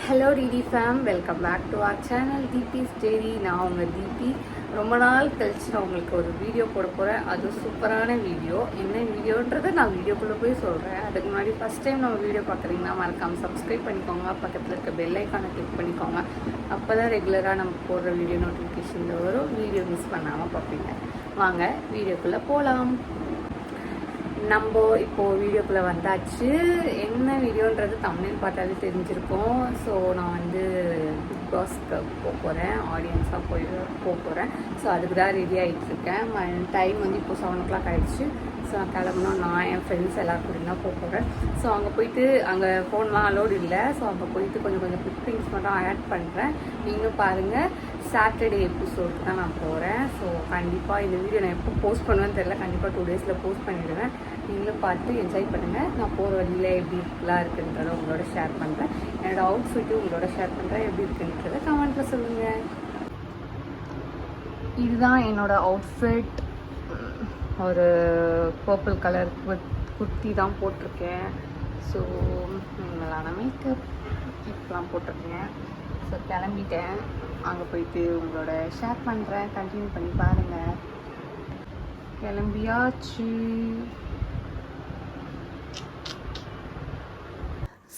Hello DD fam welcome back to our channel Deepi's story நான் உங்கள் தீபி ரொம்ப நாள் கழிச்சு நான் உங்களுக்கு ஒரு வீடியோ போட போகிறேன் அது சூப்பரான வீடியோ என்ன வீடியோன்றதை நான் வீடியோக்குள்ளே போய் சொல்கிறேன் அதுக்கு முன்னாடி ஃபஸ்ட் டைம் நம்ம வீடியோ பார்க்குறீங்கன்னா மறக்காமல் சப்ஸ்கிரைப் பண்ணிக்கோங்க. பக்கத்தில் இருக்க பெல் ஐக்கானை கிளிக் பண்ணிக்கோங்க. அப்போ தான் ரெகுலராக நம்ம போடுற வீடியோ நோட்டிஃபிகேஷனில் வரும். வீடியோ மிஸ் பண்ணாமல் பார்ப்பீங்க. வாங்க வீடியோக்குள்ளே போகலாம் நம்ம இப்போது வீடியோக்குள்ளே வந்தாச்சு. என்ன வீடியோன்றது தமிழ் பார்த்தாலே தெரிஞ்சிருக்கோம். ஸோ நான் வந்து பிக் பாஸ்க்கு போக போகிறேன் ஆடியன்ஸாக போய் போக போகிறேன் ஸோ அதுக்கு தான் ரெடி ஆகிட்டுருக்கேன் டைம் வந்து இப்போ செவன் ஓ கிளாக் ஆகிடுச்சு ஸோ நான் கிளம்பணும். நான் என் ஃப்ரெண்ட்ஸ் எல்லோரும் கூட தான் போக போகிறேன் ஸோ அங்கே போயிட்டு அங்கே ஃபோன்லாம் அலோடு இல்லை. ஸோ அங்கே போயிட்டு கொஞ்சம் கொஞ்சம் குக் திங்ஸ் மட்டும் ஆட் பண்ணுறேன் நீங்களும் பாருங்கள் சாட்டர்டே எபிசோடுக்கு தான் நான் போகிறேன் ஸோ கண்டிப்பாக இந்த வீடியோ நான் எப்போ போஸ்ட் பண்ணுவேன்னு தெரியல. கண்டிப்பாக டூ டேஸில் போஸ்ட் பண்ணிவிடுவேன் நீங்களும் பார்த்து என்ஜாய் பண்ணுங்கள் நான் போகிற வழியில் எப்படி இப்படிலாம் இருக்குன்றதை உங்களோட ஷேர் பண்ணுறேன் என்னோடய அவுட்ஃபிட்டும் உங்களோட ஷேர் பண்ணுறேன் எப்படி இருக்குன்றத கமெண்ட்டில் சொல்லுங்கள் இதுதான் என்னோடய அவுட்ஃபிட் ஒரு பர்பிள் கலர் குர்த்தி தான் போட்டிருக்கேன். ஸோ உங்களான மேக்கப் இப்பெல்லாம் போட்டிருக்கேன். ஸோ கிளம்பிட்டேன். அங்கே போயிட்டு உங்களோட ஷேர் பண்ணுறேன் கண்டினியூ பண்ணி பாருங்கள் கிளம்பியாச்சு.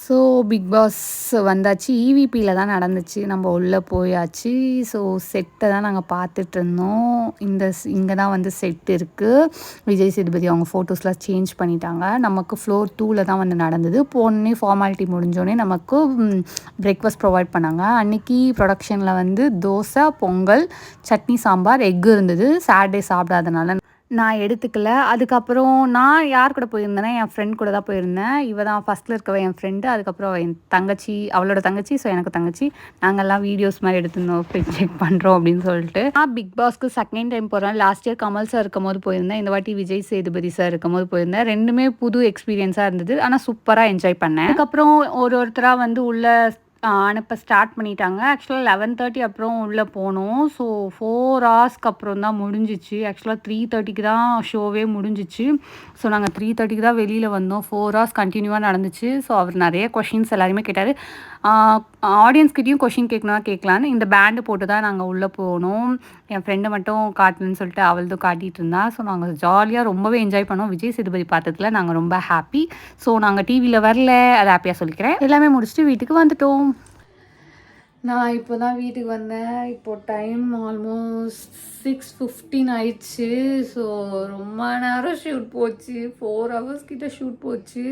ஸோ பிக் பாஸ் வந்தாச்சு. ஈவிபியில் தான் நடந்துச்சு. நம்ம உள்ளே போயாச்சு. ஸோ செட்டை தான் நாங்கள் பார்த்துட்டு இருந்தோம். இந்த இங்கே தான் வந்து செட் இருக்குது விஜய் சேதுபதி அவங்க ஃபோட்டோஸ்லாம் சேஞ்ச் பண்ணிட்டாங்க. நமக்கு ஃப்ளோர் டூவில் தான் வந்து நடந்தது. போனே ஃபார்மாலிட்டி முடிஞ்சோடனே நமக்கு பிரேக்ஃபாஸ்ட் ப்ரொவைட் பண்ணாங்க. அன்றைக்கி ப்ரொடக்ஷனில் வந்து தோசை பொங்கல் சட்னி சாம்பார் எக் இருந்தது. சாட்டர்டே சாப்பிடாதனால நான் எடுத்துக்கல. அதுக்கப்புறம் நான் யார் கூட போயிருந்தேன்னா என் ஃப்ரெண்ட் கூட தான் போயிருந்தேன். இவ தான் ஃபஸ்ட்டில் இருக்கவ என் ஃப்ரெண்டு அதுக்கப்புறம் என் தங்கச்சி அவளோட தங்கச்சி ஸோ எனக்கு தங்கச்சி. நாங்கள்லாம் வீடியோஸ் மாதிரி எடுத்துருந்தோம். ஃபிட் செக் பண்ணுறோம் அப்படின்னு சொல்லிட்டு. நான் பிக் பாஸ்க்கு செகண்ட் டைம் போகிறேன் லாஸ்ட் இயர் கமல் சார் இருக்கும் போது போயிருந்தேன். இந்த வாட்டி விஜய் சேதுபதி சார் இருக்கும் போது போயிருந்தேன். ரெண்டுமே புது எக்ஸ்பீரியன்ஸாக இருந்தது. ஆனால் சூப்பராக என்ஜாய் பண்ணேன். அதுக்கப்புறம் ஒரு ஒருத்தராக வந்து உள்ள அனுப்ப ஸ்டார்ட் பண்ணிட்டாங்க. ஆக்சுவலாக லெவன் தேர்ட்டி அப்புறம் உள்ளே போனோம். ஸோ ஃபோர் ஹவர்ஸ்க்கு அப்புறம் தான் முடிஞ்சிச்சு. ஆக்சுவலாக த்ரீ தேர்ட்டிக்கு தான் ஷோவே முடிஞ்சிச்சு. ஸோ நாங்கள் த்ரீ தேர்ட்டிக்கு தான் வெளியில் வந்தோம். ஃபோர் ஹவர்ஸ் கண்டினியூவாக நடந்துச்சு. ஸோ அவர் நிறைய கொஷின்ஸ் எல்லாருமே கேட்டார். ஆடியன்ஸ்கிட்டையும் கொஷின் கேட்கணும் கேட்கலான்னு இந்த பேண்டு போட்டு தான் நாங்கள் உள்ளே போனோம். என் ஃப்ரெண்டு மட்டும் காட்டணுன்னு சொல்லிட்டு அவள்தும் காட்டிகிட்டு இருந்தா. ஸோ நாங்கள் ஜாலியாக ரொம்பவே என்ஜாய் பண்ணோம். விஜய் சேதுபதி பார்த்ததுல நாங்கள் ரொம்ப ஹாப்பி ஸோ நாங்கள் டிவியில் வரல. அதை ஹாப்பியாக சொல்லிக்கிறேன். எல்லாமே முடிச்சுட்டு வீட்டுக்கு வந்துட்டோம். நான் இப்போ தான் வீட்டுக்கு வந்தேன். இப்போது டைம் ஆல்மோஸ்ட் சிக்ஸ் ஃபிஃப்டின் ஆயிடுச்சு. ஸோ ரொம்ப நேரம் ஷூட் போச்சு. ஃபோர் ஹவர்ஸ் கிட்ட ஷூட் போச்சு.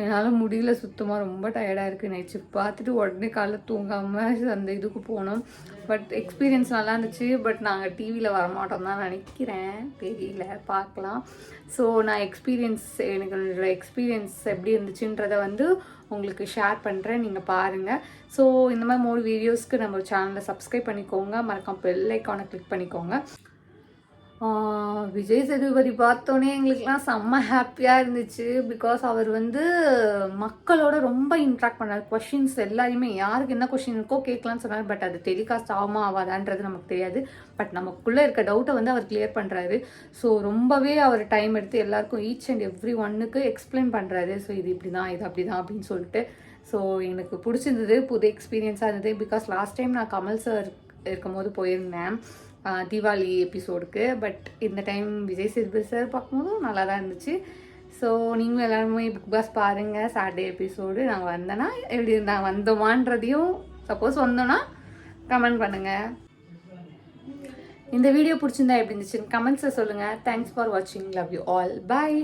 என்னால் முடியல சுத்தமாக ரொம்ப டயர்டாக இருக்குது நைட் ஷிஃப்ட் பார்த்துட்டு உடனே காலைல தூங்காமல் அந்த இதுக்கு போனோம். பட் எக்ஸ்பீரியன்ஸ் நல்லா இருந்துச்சு. பட் நாங்கள் டிவியில் வரமாட்டோம் தான் நினைக்கிறேன். தெரியல பார்க்கலாம். ஸோ நான் எக்ஸ்பீரியன்ஸ் எனக்கு என்னோட எக்ஸ்பீரியன்ஸ் எப்படி இருந்துச்சுன்றதை வந்து உங்களுக்கு ஷேர் பண்ணுறேன் நீங்கள் பாருங்கள் ஸோ இந்த மாதிரி மூணு வீடியோஸ்க்கு நம்ம சேனலை சப்ஸ்கிரைப் பண்ணிக்கோங்க. மறக்காம பெல் ஐக்கானை கிளிக் பண்ணிக்கோங்க. விஜய் சேதுபதி பார்த்தோன்னே எங்களுக்குலாம் செம்ம ஹாப்பியாக இருந்துச்சு. பிகாஸ் அவர் வந்து மக்களோட ரொம்ப இன்ட்ராக்ட் பண்ணார். கொஷின்ஸ் எல்லாருமே யாருக்கு என்ன கொஷின் இருக்கோ கேட்கலான்னு சொன்னார். பட் அது டெலிகாஸ்ட் ஆகுமா ஆகாதான்றது நமக்கு தெரியாது. பட் நமக்குள்ளே இருக்க டவுட்டை வந்து அவர் கிளியர் பண்ணுறாரு ஸோ ரொம்பவே அவர் டைம் எடுத்து எல்லாருக்கும் ஈச் அண்ட் எவ்ரி ஒன்னுக்கு எக்ஸ்பிளைன் பண்ணுறாரு ஸோ இது இப்படி தான் இது அப்படி தான் அப்படின்னு சொல்லிட்டு. ஸோ எனக்கு பிடிச்சிருந்தது புது எக்ஸ்பீரியன்ஸாக இருந்தது. பிகாஸ் லாஸ்ட் டைம் நான் கமல் சார் இருக்கும்போது போயிருந்தேன். தீபாவளி எபிசோடுக்கு பட் இந்த டைம் விஜய் சேதுபதி சார் பார்க்கும்போதும் நல்லா தான் இருந்துச்சு. ஸோ நீங்களும் எல்லாருமே பிக் பாஸ் பாருங்கள் சாட்டர்டே எபிசோடு நாங்கள் வந்தோன்னா எப்படி நாங்கள் வந்தோமான்றதையும் சப்போஸ் வந்தோன்னா கமெண்ட் பண்ணுங்கள் இந்த வீடியோ பிடிச்சிருந்தா எப்படி இருந்துச்சுன்னு கமெண்ட்ஸை சொல்லுங்கள் தேங்க்ஸ் ஃபார் வாட்சிங் லவ் யூ ஆல் பாய்